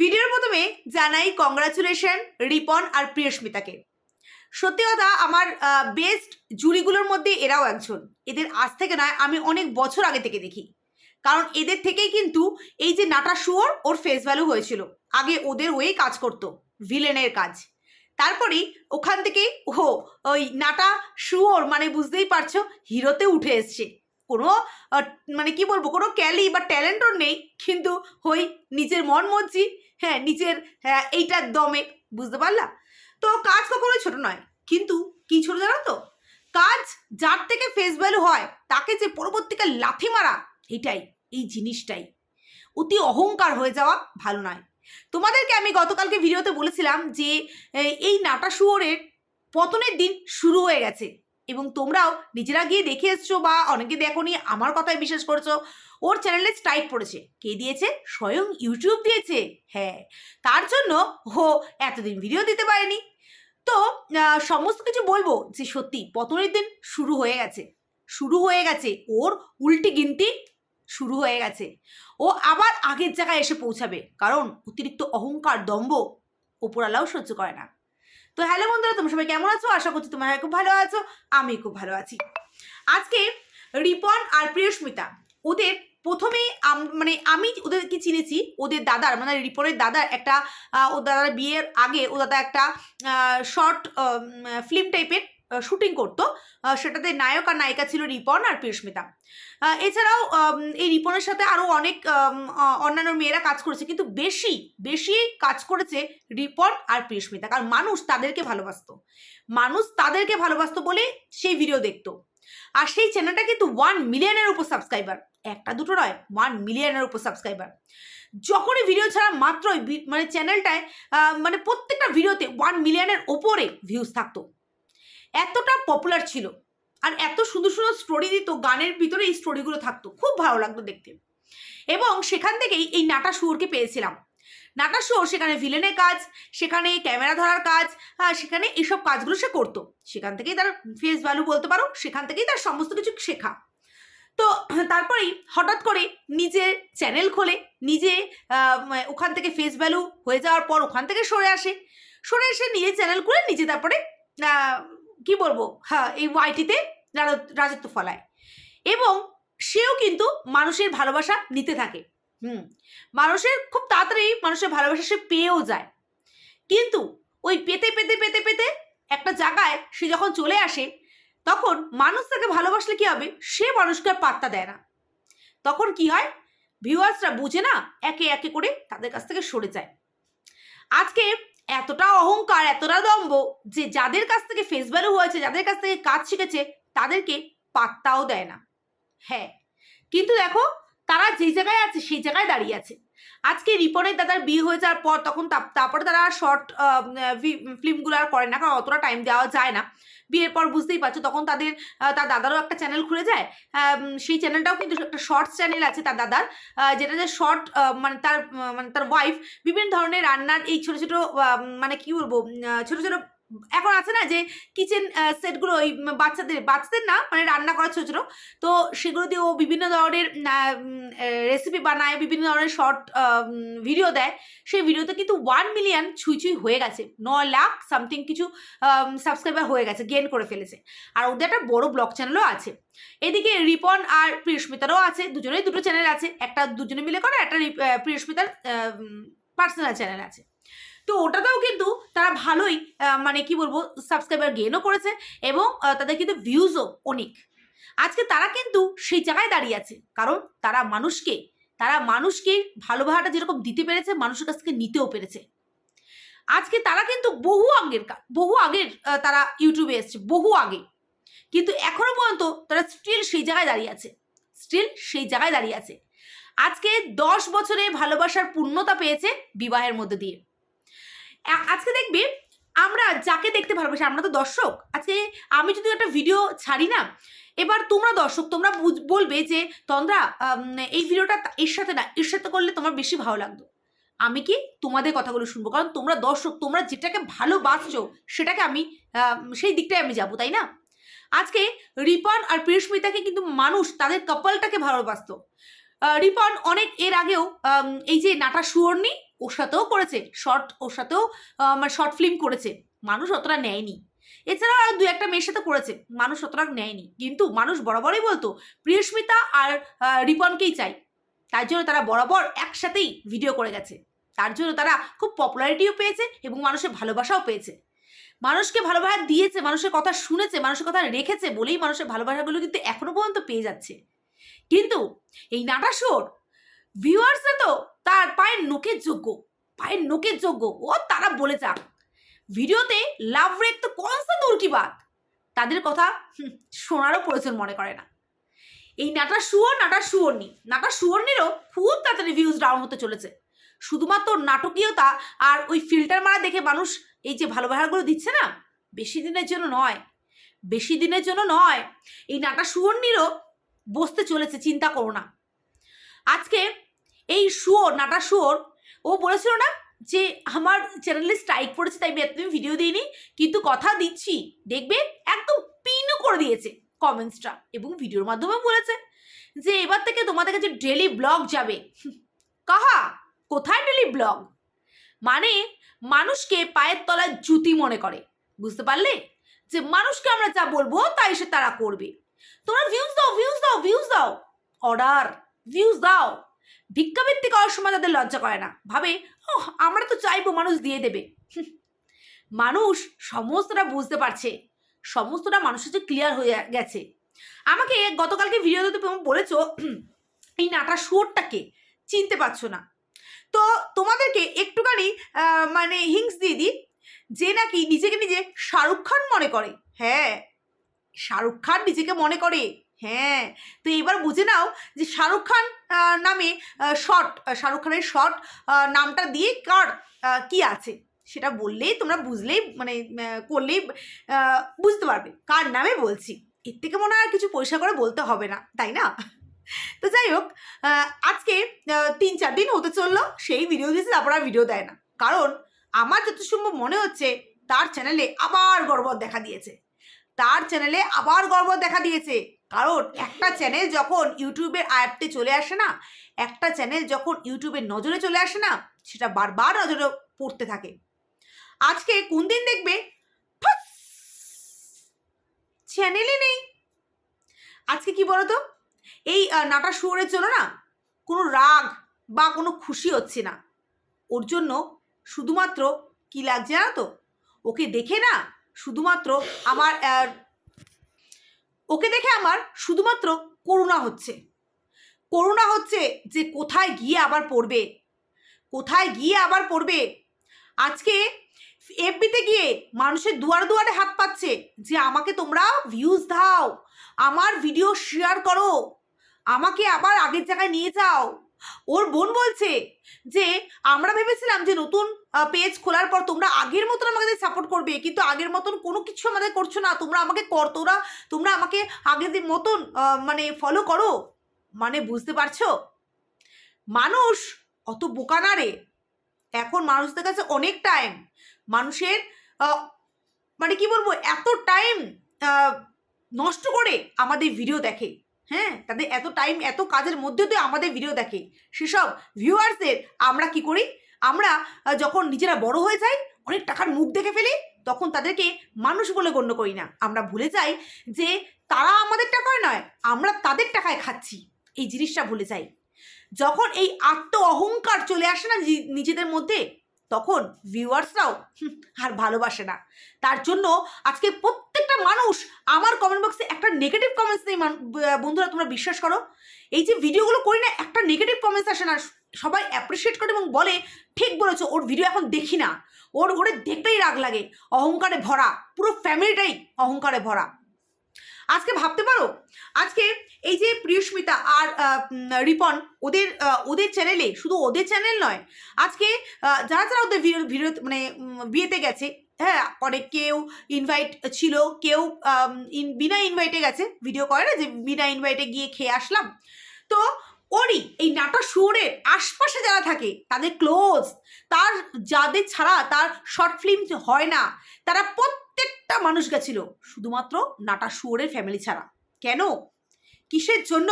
ভিডিওর প্রথমে জানাই কংগ্রাচুলেশন রিপন আর প্রিয়স্মিতাকে। সত্যি কথা, আমার বেস্ট জুরিগুলোর মধ্যে এরাও একজন। এদের আজ থেকে নয়, আমি অনেক বছর আগে থেকে দেখি। কারণ এদের থেকেই কিন্তু এই যে নাটা শুয়োর, ওর ফেস ভ্যালু হয়েছিল। আগে ওদের হয়েই কাজ করতো ভিলেনের কাজ। তারপরেই ওখান থেকে ও ওই নাটা শুয়োর মানে বুঝতেই পারছ, হিরোতে উঠে এসছে। কোনো মানে কি বলব, কোনো ক্যালি বা ট্যালেন্টও নেই। কিন্তু ওই নিজের মন মর্জি হ্যাঁ নিজের হ্যাঁ, এইটার দমে বুঝতে পারলা? তো কাজ কখনোই ছোট নয় কিন্তু কি ছোট জানো তো? কাজ যার থেকে ফেস ভ্যালু হয় তাকে যে পরবর্তীকাল লাথি মারা এটাই এই জিনিসটাই। অতি অহংকার হয়ে যাওয়া ভালো নয়। তোমাদেরকে আমি গতকালকে ভিডিওতে বলেছিলাম যে এই নাটা শুয়োরের পতনের দিন শুরু হয়ে গেছে। এবং তোমরাও নিজেরা গিয়ে দেখে এসছো বা অনেকে দেখোনি, আমার কথায় বিশ্বাস করছ। ওর চ্যানেলে স্ট্রাইক পড়েছে। কে দিয়েছে? স্বয়ং ইউটিউব দিয়েছে। হ্যাঁ তার জন্য ও এতদিন ভিডিও দিতে পারেনি। তো সমস্ত কিছু বলব যে সত্যি পতনের দিন শুরু হয়ে গেছে। শুরু হয়ে গেছে। ওর উল্টি গিনতি শুরু হয়ে গেছে। ও আবার আগের জায়গায় এসে পৌঁছাবে। কারণ অতিরিক্ত অহংকার, দম্ভ ওপরালাও সহ্য করে না। তো হ্যালো বন্ধুরা, তোমরা সবাই কেমন আছো? আশা করছি তোমরা খুব ভালো আছো আমি খুব ভালো আছি। আজকে রিপন আর প্রিয়স্মিতা, ওদের প্রথমে মানে আমি ওদেরকে চিনেছি, ওদের দাদার মানে রিপনের দাদার একটা ও দাদার বিয়ের আগে ও দাদা একটা শর্ট ফিল্ম টাইপের শুটিং করতো। সেটাতে নায়ক আর নায়িকা ছিল রিপন আর প্রিয়স্মিতা। এছাড়াও এই রিপনের সাথে আরও অনেক অন্যান্য মেয়েরা কাজ করেছে। কিন্তু বেশি বেশি কাজ করেছে রিপন আর প্রিয়স্মিতা। কারণ মানুষ তাদেরকে ভালোবাসতো। মানুষ তাদেরকে ভালোবাসতো বলে সেই ভিডিও দেখতো। আর সেই চ্যানেলটা কিন্তু ওয়ান মিলিয়নের উপর সাবস্ক্রাইবার একটা দুটো নয় ওয়ান মিলিয়নের উপর সাবস্ক্রাইবার যখনই ভিডিও ছাড়া মাত্রই মানে চ্যানেলটায় মানে প্রত্যেকটা ভিডিওতে ওয়ান মিলিয়নের ওপরে ভিউজ থাকতো। এতটা পপুলার ছিল আর এত সুন্দর সুন্দর স্টোরি দিত, গানের ভিতরে এই স্টোরিগুলো থাকতো। খুব ভালো লাগতো দেখতে। এবং সেখান থেকেই এই নাটা শুয়োরকে পেয়েছিলাম। নাটা শুয়োর সেখানে ভিলেনের কাজ, সেখানে ক্যামেরা ধরার কাজ সেখানে এইসব কাজগুলো সে করতো। সেখান থেকেই তার ফেস ভ্যালু বলতে পারো, সেখান থেকেই তার সমস্ত কিছু শেখা। তো তারপরেই হঠাৎ করে নিজের চ্যানেল খোলে, নিজে ওখান থেকে ফেস ভ্যালু হয়ে যাওয়ার পর ওখান থেকে সরে আসে। সরে এসে নিজের চ্যানেল খুলে নিজে তারপরে কি বলব? হ্যাঁ এই ওয়াইটিতে রাজত্ব ফলায়। এবং সেও কিন্তু মানুষের ভালোবাসা নিতে থাকে। হুম, মানুষের খুব তাড়াতাড়ি মানুষের ভালোবাসা সে পেয়েও যায়। কিন্তু ওই পেতে পেতে পেতে পেতে একটা জায়গায় সে যখন চলে আসে, তখন মানুষ তাকে ভালোবাসলে কি হবে? সে মানুষকে আর পাত্তা দেয় না। তখন কি হয়? ভিউয়ার্সরা বুঝে না, একে একে করে তাদের কাছ থেকে সরে যায়। আজকে এতটা অহংকার, এতটা দম্ভ যে যাদের কাছ থেকে ফেস ভ্যালু হয়েছে, যাদের কাছ থেকে কাজ শিখেছে, তাদেরকে পাত্তাও দেয় না। হ্যাঁ কিন্তু দেখো তারা যেই জায়গায় আছে, সেই জায়গায় দাঁড়িয়ে আছে। আজকে রিপনের দাদার বিয়ে হয়ে যাওয়ার পর তখন তারপরে তারা শর্ট ফিল্মগুলো আর করে না, কারণ অতটা টাইম দেওয়া যায় না। বিয়ের পর বুঝতেই পারছ, তখন তাদের তার দাদারও একটা চ্যানেল খুলে যায়। সেই চ্যানেলটাও কিন্তু একটা শর্টস চ্যানেল আছে তার দাদার যেটা যে শর্ট মানে তার মানে তার ওয়াইফ বিভিন্ন ধরনের রান্নার এই ছোটো ছোটো মানে কী বলব ছোট ছোট এখন আছে না যে কিচেন সেটগুলো ওই বাচ্চাদের বাচ্চাদের না মানে রান্না করা ছোট ছোট, তো সেগুলো দিয়ে ও বিভিন্ন ধরনের রেসিপি বানায়, বিভিন্ন ধরনের শর্ট ভিডিও দেয়। সেই ভিডিওতে কিন্তু ওয়ান মিলিয়ন ছুঁই ছুঁই হয়ে গেছে। ন লাখ সামথিং কিছু সাবস্ক্রাইবার হয়ে গেছে গেন করে ফেলেছে। আর ওদের একটা বড় ব্লগ চ্যানেলও আছে। এদিকে রিপন আর প্রিয়স্মিতারও আছে দুজনেই দুটো চ্যানেল আছে। একটা দুজনে মিলে করে, একটা প্রিয়স্মিতার পার্সোনাল চ্যানেল আছে। তো ওটাতেও কিন্তু তারা ভালোই মানে কি বলব সাবস্ক্রাইবার গেনও করেছে এবং তাদের কিন্তু ভিউজও অনেক। আজকে তারা কিন্তু সেই জায়গায় দাঁড়িয়ে আছে, কারণ তারা মানুষকে তারা মানুষকে ভালোবাসাটা যেরকম দিতে পেরেছে, মানুষের কাছ থেকে নিতেও পেরেছে। আজকে তারা কিন্তু বহু আগের বহু আগের তারা ইউটিউবে এসছে, বহু আগে। কিন্তু এখনও পর্যন্ত তারা স্টিল সেই জায়গায় দাঁড়িয়ে আছে স্টিল সেই জায়গায় দাঁড়িয়ে আছে। আজকে দশ বছরে ভালোবাসার পূর্ণতা পেয়েছে বিবাহের মধ্যে দিয়ে। আজকে দেখবে আমরা যাকে দেখতে ভালোবাসি, আমরা তো দর্শক। আজকে আমি যদি একটা ভিডিও ছাড়ি না, এবার তোমরা দর্শক, তোমরা বলবে যে, তন্দ্রা এই ভিডিওটা এর সাথে না, এর সাথে করলে তোমার বেশি ভালো লাগতো। আমি কি তোমাদের কথাগুলো শুনব? কারণ তোমরা দর্শক, তোমরা যেটাকে ভালোবাসছো, সেটাকে আমি সেই দিকটাই আমি যাব, তাই না? আজকে রিপন আর প্রিয়স্মিতাকে কিন্তু মানুষ তাদের কাপলটাকে ভালোবাসতো। রিপন অনেক এর আগেও এই যে নাটা সুয়র্ণি ওর সাথেও করেছে শর্ট ওর সাথেও মানে শর্ট ফিল্ম করেছে। মানুষ অতটা নেয়নি। এছাড়াও আর দু একটা মেয়ের সাথে করেছে, মানুষ অতটা নেয়নি। কিন্তু মানুষ বরাবরই বলতো, প্রিয়স্মিতা আর রিপনকেই চাই। তার জন্য তারা বরাবর একসাথেই ভিডিও করে গেছে। তার জন্য তারা খুব পপুলারিটিও পেয়েছে এবং মানুষের ভালোবাসাও পেয়েছে। মানুষকে ভালোবাসা দিয়েছে, মানুষের কথা শুনেছে, মানুষের কথা রেখেছে বলেই মানুষের ভালোবাসাগুলো কিন্তু এখনও পর্যন্ত পেয়ে যাচ্ছে। কিন্তু এই নাটাসোর ভিউয়ার্সরা তো তার পায়ের নোকের যোগ্য, পায়ের নোকের যোগ্য, ও তারা বলে যাক। ভিডিওতে লাভ রেক তো কনসা দূর কি বাত? তাদের কথা শোনারও প্রয়োজন মনে করে না। এই নাটা সুয়র নাটা সুয়র্ণী নাটা সুয়র্ণীরও খুব তাড়াতাড়ি ভিউজ ডাউন হতে চলেছে। শুধুমাত্র নাটকীয়তা আর ওই ফিল্টার মারা দেখে মানুষ এই যে ভালোবাসাগুলো দিচ্ছে না, বেশি দিনের জন্য নয়, বেশি দিনের জন্য নয়, এই নাটা সুয়র্ণীরও বসতে চলেছে, চিন্তা করো না। আজকে এই শুয়োর, নাটা শুয়োর, ও বলেছিল না যে আমার চ্যানেলে স্ট্রাইক পড়েছে, তাই আমি ভিডিও দিইনি, কিন্তু কথা দিচ্ছি। দেখবে একদম পিনও করে দিয়েছে কমেন্টসটা এবং ভিডিওর মাধ্যমে বলেছে যে এবার থেকে তোমাদের কাছে ডেলি ব্লগ যাবে। কাহা? কোথায় ডেলি ব্লগ মানে মানুষকে পায়ের তলায় জুতি মনে করে। বুঝতে পারলে? যে মানুষকে আমরা যা বলব, তাই সে তারা করবে। তোমরা ভিউজ দাও ভিউজ দাও ভিউজ দাও। অর্ডার ভিউজ দাও। ভিক্ষাবৃত্তি করার সময় তাদের লজ্জা করে না। ভাবে "ওহ, আমরা তো চাইব মানুষ দিয়ে দেবে। মানুষ সমস্তটা বুঝতে পারছে। সমস্তটা মানুষের যে ক্লিয়ার হয়ে গেছে। আমাকে গতকালকে ভিডিওতে তুমি বলেছ এই নাটা শুয়োরটাকে চিনতে পারছ না। তো তোমাদেরকে একটুখানি মানে হিংস দিয়ে দিই যে নাকি নিজেকে নিজে শাহরুখ খান মনে করে। হ্যাঁ শাহরুখ খান নিজেকে মনে করে। হ্যাঁ তো এবার বুঝে নাও যে শাহরুখ খান নামে শর্ট শাহরুখ খানের শর্ট নামটা দিয়ে কার কি আছে? সেটা বললেই, তোমরা বুঝলেই মানে করলেই বুঝতে পারবে। কার নামে বলছি? এর থেকে মনে হয় কিছু পয়সা করে বলতে হবে না, তাই না? তো যাই হোক আজকে তিন চার দিন হতে চলল, সেই ভিডিও দিয়েছে তারপর আর ভিডিও দেয় না। কারণ, আমার যত সম্ভব মনে হচ্ছে, তার চ্যানেলে আবার গর্বত দেখা দিয়েছে। তার চ্যানেলে আবার গর্ব দেখা দিয়েছে। কারণ একটা চ্যানেল যখন ইউটিউবের আয়ত্তে চলে আসে না, একটা চ্যানেল যখন ইউটিউবের নজরে চলে আসে না, সেটা বারবার নজরে পড়তে থাকে। আজকে কোন দিন দেখবে? চ্যানেলই নেই। আজকে কি বলতো? এই নাটা শুয়োরের জন্য না, কোনো রাগ বা কোনো খুশি হচ্ছে না। ওর জন্য শুধুমাত্র কি লাগছে জানো তো? ওকে দেখে না শুধুমাত্র আমার ওকে দেখে আমার শুধুমাত্র করুণা হচ্ছে। করুণা হচ্ছে যে কোথায় গিয়ে আবার পড়বে? কোথায় গিয়ে আবার পড়বে? আজকে এফবিতে গিয়ে মানুষের দুয়ারে দুয়ারে হাত পাচ্ছে যে আমাকে তোমরা ভিউজ দাও, আমার ভিডিও শেয়ার করো, আমাকে আবার আগের জায়গায় নিয়ে যাও। ওর বোন বলছে যে, আমরা ভেবেছিলাম যে নতুন পেজ খোলার পর তোমরা আগের মতন আমাদের সাপোর্ট করবে, কিন্তু আগের মতন কোনো কিছু আমাদের করছ না। তোমরা আমাকে কর, তোরা, তোমরা আমাকে আগের মতন মানে ফলো করো। মানে বুঝতে পারছ? মানুষ অত বোকা না রে। এখন মানুষদের কাছে অনেক টাইম মানুষের মানে কি বলব, এত টাইম নষ্ট করে আমাদের ভিডিও দেখে। হ্যাঁ তাদের এত টাইম এত কাজের মধ্যে তো আমাদের ভিডিও দেখে। সেসব ভিউয়ার্সদের আমরা কি করি? আমরা যখন নিজেরা বড় হয়ে যাই, অনেক টাকার মুখ দেখে ফেলি, তখন তাদেরকে মানুষ বলে গণ্য করি না। আমরা ভুলে যাই যে তারা আমাদের টাকায় নয়, আমরা তাদের টাকায় খাচ্ছি। এই জিনিসটা ভুলে যাই। যখন এই আত্ম অহংকার চলে আসে না, নিজেদের মধ্যে তখন ভিউয়ার্সরাও আর ভালোবাসে না। তার জন্য আজকে প্রত্যেকটা মানুষ আমার কমেন্ট বক্সে একটা নেগেটিভ কমেন্টস নেই বন্ধুরা তোমরা বিশ্বাস করো। এই যে ভিডিওগুলো করি না, একটা নেগেটিভ কমেন্টস আসে না। সবাই অ্যাপ্রিসিয়েট করে এবং বলে, ঠিক বলেছ, ওর ভিডিও এখন দেখি না। ওর ওরে দেখতেই রাগ লাগে। অহংকারে ভরা, পুরো ফ্যামিলিটাই অহংকারে ভরা। আজকে ভাবতে পারো? আজকে এই যে প্রিয়স্মিতা আর রিপন, ওদের ওদের চ্যানেলে শুধু ওদের চ্যানেল নয়, আজকে যারা যারা ওদের ভিডিও মানে বিয়েতে গেছে হ্যাঁ অনেক কেউ ইনভাইট ছিল, কেউ বিনা ইনভাইটে গেছে ভিডিও করে না যে বিনা ইনভাইটে গিয়ে খেয়ে আসলাম। তো ওরই এই নাটা শুয়োরের আশপাশে যারা থাকে, তাদের ক্লোজ তার যাদের ছাড়া তার শর্ট ফিল্ম হয় না, তারা প্রত্যেকটা মানুষ গেছিল, শুধুমাত্র নাটা শুয়োরের ফ্যামিলি ছাড়া। কেন? কিসের জন্য?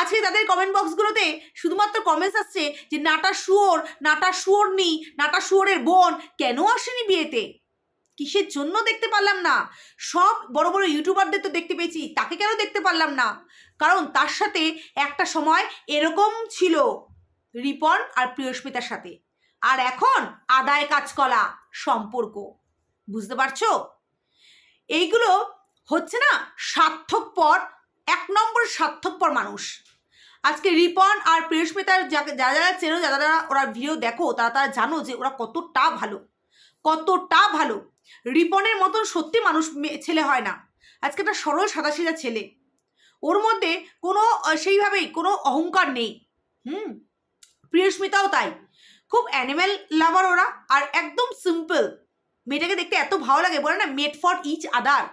আজকে তাদের কমেন্ট বক্সগুলোতে শুধুমাত্র কমেন্টস আসছে যে, নাটা শুয়োর নাটা শুয়োর নি নাটা শুয়োরের বোন কেন আসেনি বিয়েতে? কিসের জন্য দেখতে পারলাম না। সব বড় বড় ইউটিউবারদের তো দেখতে পেয়েছি, তাকে কেন দেখতে পারলাম না? কারণ তার সাথে একটা সময় এরকম ছিল রিপন আর প্রিয়স্মিতার সাথে। আর এখন আদায় কাজকলা, সম্পর্ক। বুঝতে পারছ? এইগুলো হচ্ছে না স্বার্থকপর এক নম্বর স্বার্থকপর মানুষ। আজকে রিপন আর প্রিয়স্মিতার যারা যারা চেনো, যারা যারা ওরা ভিডিও দেখো, তারা তারা জানো যে ওরা কতটা ভালো। কতটা ভালো। রিপনের মতন সত্যি মানুষ ছেলে হয় না। আজকে একটা সরল সাদাসিধা ছেলে। ওর মধ্যে কোনো সেইভাবেই কোনো অহংকার নেই। হুম? প্রিয়স্মিতাও তাই। খুব অ্যানিম্যাল লাভার ওরা আর একদম সিম্পল মেয়েটাকে দেখতে এত ভালো লাগে, বলে না মেড ফর ইচ আদার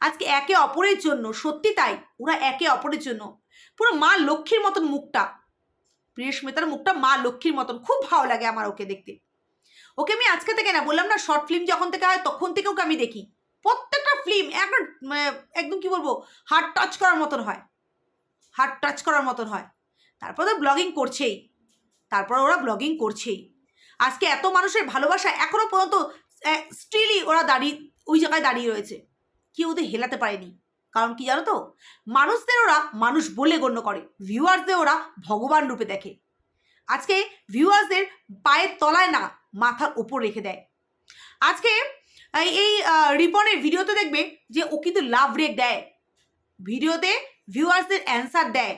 আজকে একে অপরের জন্য, সত্যি তাই, ওরা একে অপরের জন্য। পুরো মা লক্ষ্মীর মতন মুখটা। প্রিয়স্মিতার মুখটা মা লক্ষ্মীর মতন, খুব ভালো লাগে আমার ওকে দেখতে। ওকে আমি আজকে থেকে না, বললাম না শর্ট ফিল্ম যখন থেকে হয়, তখন থেকে ওকে আমি দেখি। প্রত্যেকটা ফিল্ম একদম একদম কি বলব হার্ট টাচ করার মতন হয়। হার্ট টাচ করার মতন হয়। তারপর তো ব্লগিং করছেই। তারপর ওরা ব্লগিং করছেই। আজকে এত মানুষের ভালোবাসা এখনও পর্যন্ত স্টিলই ওরা দাঁড়িয়ে, ওই জায়গায় দাঁড়িয়ে রয়েছে। কেউ ওদের হেলাতে পারেনি। কারণ কি জানো তো? মানুষদের ওরা মানুষ বলে গণ্য করে। ভিউয়ার্সদের ওরা ভগবান রূপে দেখে। আজকে ভিউয়ার্সদের পায়ের তলায় না, মাথার ওপর রেখে দেয়। আজকে এই রিপনের ভিডিওতে দেখবে যে ও কিন্তু লাভ রেট দেয়। ভিডিওতে ভিউয়ার্সদের অ্যান্সার দেয়।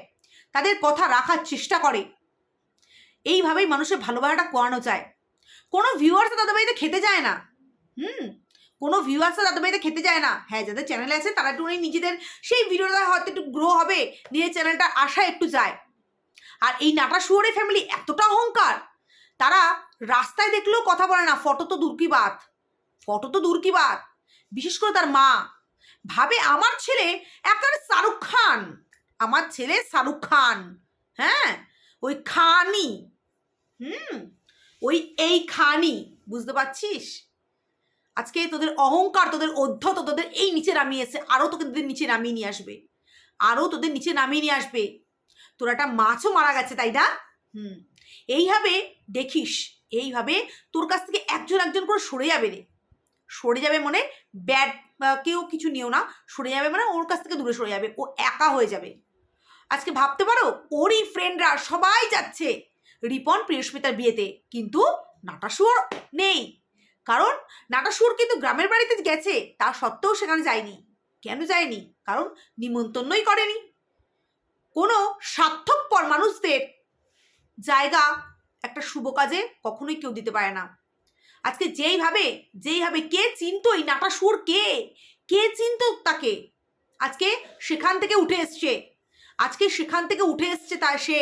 তাদের কথা রাখার চেষ্টা করে। এইভাবেই মানুষের ভালোবাসাটা করানো যায়। কোনো ভিউয়ার্স তাদের বাড়িতে খেতে যায় না। হুম? কোনো ভিউয়ার্স তাদের বাড়িতে খেতে যায় না। হ্যাঁ যাদের চ্যানেলে আছে, তারা একটু নিজেদের সেই ভিডিওটা হয়তো একটু গ্রো হবে, নিজের চ্যানেলটা আশা একটু যায়। আর এই নাটা শুয়োরে ফ্যামিলি এতটা অহংকার, তারা রাস্তায় দেখলেও কথা বলে না ফটো তো দূর কি বাত। ফটো তো দূর কি বাত? বিশেষ করে তার মা। ভাবে আমার ছেলে একেবারে শাহরুখ খান। আমার ছেলে শাহরুখ খান। হ্যাঁ? ওই খানি। হুম? ওই এই খানি। বুঝতে পারছিস? আজকে তোদের অহংকার, তোদের অধ্যত তোদের এই নিচে নামিয়ে এসে আরও তোকে তোদের নিচে নামিয়ে নিয়ে আসবে। আরও তোদের নিচে নামিয়ে নিয়ে আসবে। তোর একটা মাছও মারা গেছে, তাই না? হুম। এইভাবে দেখিস, এইভাবে তোর কাছ থেকে একজন একজন করে সরে যাবে রে। সরে যাবে মানে ব্যাড কেউ কিছু নিও না, সরে যাবে মানে ওর কাছ থেকে দূরে সরে যাবে, ও একা হয়ে যাবে। আজকে ভাবতে পারো, ওরই ফ্রেন্ডরা সবাই যাচ্ছে রিপন প্রিয়স্মিতার বিয়েতে, কিন্তু নাটাসুর নেই। কারণ নাটাসুর কিন্তু গ্রামের বাড়িতে গেছে, তা সত্ত্বেও সেখানে যায়নি। কেন যায়নি? কারণ নিমন্ত্রণই করেনি। কোনো স্বার্থকপর মানুষদের জায়গা একটা শুভ কাজে কখনোই কেউ দিতে পারে না। আজকে যেইভাবে যেইভাবে কে চিনতো এই নাটা সুর কে? কে চিনতো তাকে? আজকে সেখান থেকে উঠে এসছে। আজকে সেখান থেকে উঠে এসছে তা সে।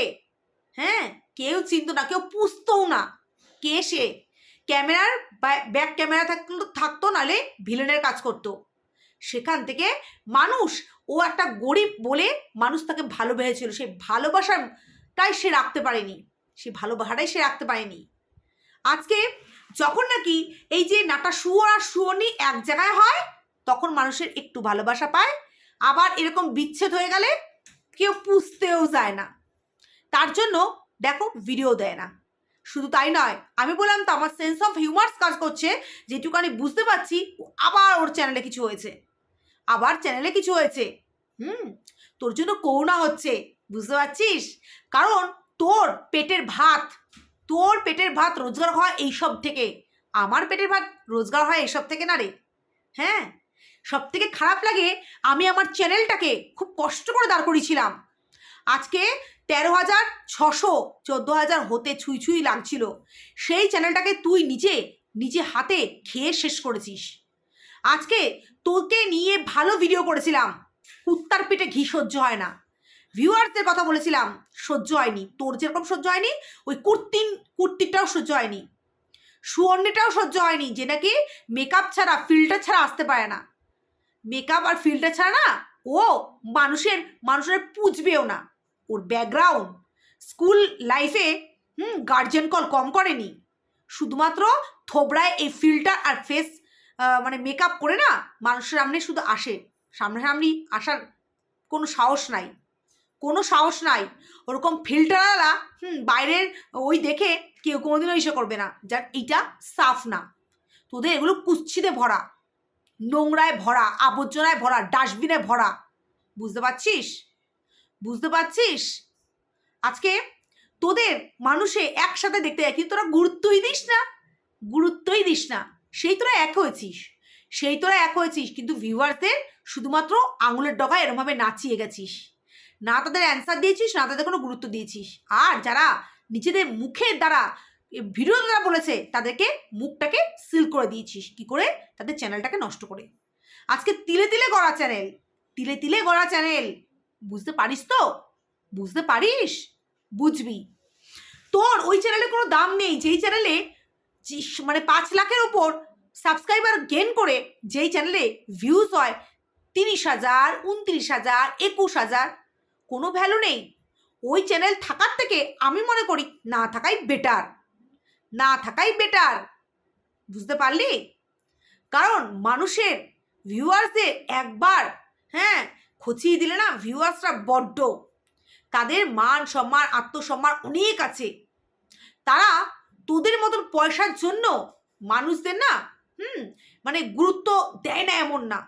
হ্যাঁ কেউ চিনতো না, কেউ পুষতও না কে সে। ক্যামেরার ব্যাক ক্যামেরা থাকতো থাকতো, নালে ভিলেনের কাজ করতো। সেখান থেকে মানুষ, ও একটা গরিব বলে মানুষ তাকে ভালোবেসেছিল। সেই ভালোবাসাটাই সে রাখতে পারেনি। সেই ভালোবাসাটাই সে রাখতে পারেনি। আজকে যখন নাকি এই যে নাটা শুয়োর আর শুয়োরনি এক জায়গায় হয়, তখন মানুষের একটু ভালোবাসা পায়। আবার এরকম বিচ্ছেদ হয়ে গেলে কেউ পুষতেও যায় না। তার জন্য দেখো ভিডিও দেয় না। শুধু তাই নয়, আমি বললাম তো আমার সেন্স অফ হিউমার্স কাজ করছে, যেটুকু আমি বুঝতে পারছি আবার ওর চ্যানেলে কিছু হয়েছে। আবার চ্যানেলে কিছু হয়েছে। হুম, তোর জন্য করুণা হচ্ছে, বুঝতে পারছিস? কারণ তোর পেটের ভাত তোর পেটের ভাত রোজগার হয় এইসব থেকে। আমার পেটের ভাত রোজগার হয় এইসব থেকে না রে? হ্যাঁ? সব থেকে খারাপ লাগে, আমি আমার চ্যানেলটাকে খুব কষ্ট করে দাঁড় করিয়েছিলাম। আজকে তেরো হাজার ছশো চোদ্দ হাজার হতে ছুঁই ছুঁই লাগছিল। সেই চ্যানেলটাকে তুই নিজে নিজে হাতে খেয়ে শেষ করেছিস। আজকে তোকে নিয়ে ভালো ভিডিও করেছিলাম। কুত্তার পেটে ঘি সহ্য হয় না। ভিউয়ার্সদের কথা বলেছিলাম, সহ্য হয়নি। তোর যেরকম সহ্য হয়নি, ওই কুর্তিন, কুর্তিটাও সহ্য হয়নি। সুঅন্যটাও সহ্য হয়নি, যে নাকি মেকআপ ছাড়া ফিল্টার ছাড়া আসতে পারে না। মেকআপ আর ফিল্টার ছাড়া না, ও মানুষের মানুষের পুজবেও না। ওর ব্যাকগ্রাউন্ড স্কুল লাইফে হুম গার্জেন কল কম করেনি। শুধুমাত্র থোবড়ায় এই ফিল্টার আর ফেস মানে মেকআপ করে না, মানুষের সামনে শুধু আসে। সামনাসামনি আসার কোনো সাহস নাই। কোনো সাহস নাই। ওরকম ফিল্টারওয়ালা হুম, বাইরের ওই দেখে কেউ কোনোদিনও ইসে করবে না। যার এইটা সাফ না। তোদের এগুলো কুচ্ছিতে ভরা। নোংরায় ভরা, আবর্জনায় ভরা ডাস্টবিনে ভরা। বুঝতে পারছিস? বুঝতে পারছিস? আজকে তোদের মানুষে একসাথে দেখতে যায়, কিন্তু তোরা গুরুত্বই দিস না। গুরুত্বই দিস না। সেই তোরা এক হয়েছিস। সেই তোরা এক হয়েছিস, কিন্তু ভিউয়ার্সদের শুধুমাত্র আঙুলের ডগায় এরমভাবে নাচিয়ে গেছিস। না তাদের অ্যান্সার দিয়েছিস, না তাদের কোনো গুরুত্ব দিয়েছিস। আর যারা নিজেদের মুখের দ্বারা ভিডিও দ্বারা বলেছে, তাদেরকে মুখটাকে সিল করে দিয়েছিস। কি করে? তাদের চ্যানেলটাকে নষ্ট করে। আজকে তিলে তিলে গড়া চ্যানেল তিলে তিলে গড়া চ্যানেল বুঝতে পারিস তো? বুঝতে পারিস? বুঝবি। তোর ওই চ্যানেলে কোনো দাম নেই। যেই চ্যানেলে মানে পাঁচ লাখের ওপর সাবস্ক্রাইবার গেন করে, যেই চ্যানেলে ভিউজ হয় তিরিশ হাজার, উনত্রিশ হাজার, একুশ হাজার কোনো ভ্যালু নেই। ওই চ্যানেল থাকার থেকে আমি মনে করি না থাকাই বেটার না থাকাই বেটার বুঝতে পারলি? কারণ মানুষের ভিউয়ার্সদের একবার হ্যাঁ খচিয়ে দিলে না ভিউয়ার্সরা বড্ড। তাদের মান সম্মান, আত্মসম্মান অনেক আছে। তারা তোদের মতন পয়সার জন্য মানুষদের না, হুম মানে গুরুত্ব দেয় না এমন না।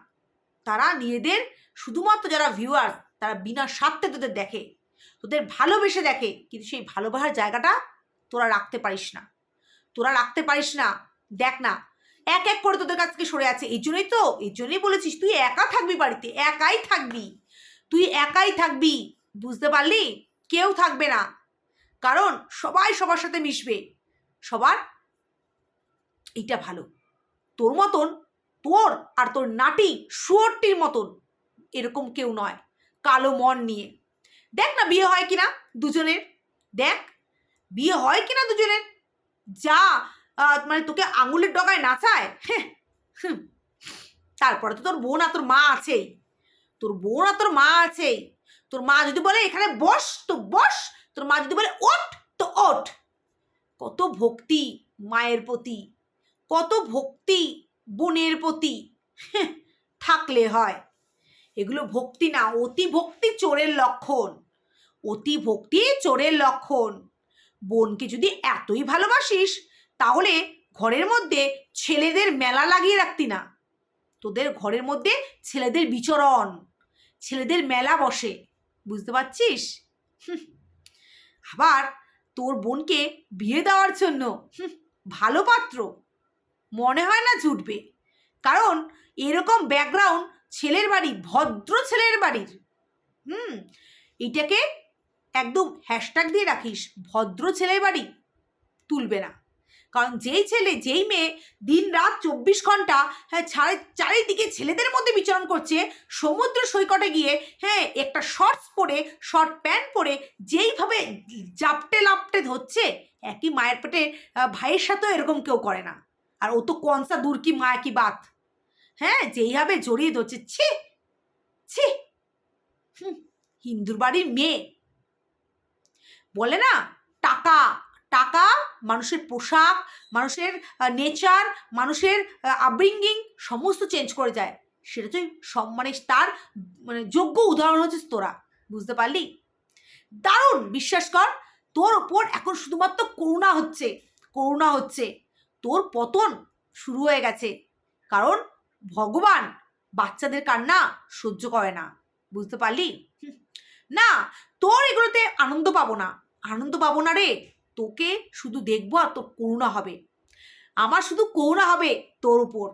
তারা নিজেদের, শুধুমাত্র যারা ভিউয়ার্স তারা বিনা স্বার্থে তোদের দেখে। তোদের ভালোবেসে দেখে, কিন্তু সেই ভালোবাসার জায়গাটা তোরা রাখতে পারিস না। তোরা রাখতে পারিস না। দেখ না, এক এক করে তোদের কাছ থেকে সরে আছে। এই জন্যই তো, এই জন্যই বলেছিস, তুই একা থাকবি বাড়িতে, একাই থাকবি। তুই একাই থাকবি, বুঝতে পারলি? কেউ থাকবে না। কারণ সবাই সবার সাথে মিশবে। সবার এইটা ভালো। তোর মতন তোর আর তোর নাটি শুয়োরটির মতন এরকম কেউ নয়। কালো মন নিয়ে। দেখ না বিয়ে হয় কিনা দুজনের। দেখ বিয়ে হয় কিনা দুজনের। যা মানে তোকে আঙুলের ডগায় নাচায় হ্যাঁ। তারপরে তো তোর বোন আর তোর মা আছেই। তোর বোন আর তোর মা আছেই। তোর মা যদি বলে এখানে বস তো বস। তোর মা যদি বলে ওঠ তো ওঠ। কত ভক্তি মায়ের প্রতি। কত ভক্তি বোনের প্রতি। হ্যাঁ, থাকলে হয়। এগুলো ভক্তি না, অতি ভক্তি চোরের লক্ষণ। অতি ভক্তি চোরের লক্ষণ। বোনকে যদি এতই ভালোবাসিস, তাহলে ঘরের মধ্যে ছেলেদের মেলা লাগিয়ে রাখতি না। তোদের ঘরের মধ্যে ছেলেদের বিচরণ, ছেলেদের মেলা বসে, বুঝতে পারছিস? আবার তোর বোনকে বিয়ে দেওয়ার জন্য ভালো পাত্র। মনে হয় না জুটবে। কারণ এরকম ব্যাকগ্রাউন্ড ছেলের বাড়ি, ভদ্র ছেলের বাড়ির। হুম, এটাকে একদম হ্যাশট্যাগ দিয়ে রাখিস, ভদ্র ছেলের বাড়ি তুলবে না। কারণ যেই ছেলে, যেই মেয়ে দিন রাত চব্বিশ ঘণ্টা হ্যাঁ ছাড়ে চারিদিকে ছেলেদের মধ্যে বিচরণ করছে, সমুদ্র সৈকতে গিয়ে হ্যাঁ একটা শর্টস পরে শর্ট প্যান্ট পরে, যেইভাবে জাপটে লাপটে ধরছে, একই মায়ের পেটে ভাইয়ের সাথেও এরকম কেউ করে না। আর ও তো কনসা দূর কি মা কি বাত। হ্যাঁ যেইভাবে জড়িয়ে ধরছে। ছি ছি। হিন্দুর বাড়ির মেয়ে। বলে না, টাকা টাকা, মানুষের পোশাক, মানুষের নেচার, মানুষের আপব্রিঙ্গিং সমস্ত চেঞ্জ করে যায়। সেটা তুই সম্মানে তার মানে যোগ্য উদাহরণ হচ্ছে তোরা, বুঝতে পারলি? দারুণ, বিশ্বাস কর, তোর ওপর এখন শুধুমাত্র করুণা হচ্ছে করুণা হচ্ছে। তোর পতন শুরু হয়ে গেছে। কারণ ভগবান বাচ্চাদের কান্না সহ্য করে না। বুঝতে পারলি। না, তোর এগুলোতে আনন্দ পাবো না। আনন্দ পাবো না রে। তোকে শুধু দেখব আর তোর করুণা হবে। আমার শুধু করুণা হবে তোর উপর।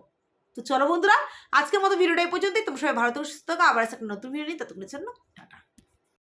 তো চলো বন্ধুরা, আজকের মতো ভিডিওটা এই পর্যন্তই। তোমরা সবাই ভালো থেকে, সুস্থ থাকো। আবার একটা নতুন ভিডিও নিয়ে ততক্ষণের জন্য টাটা।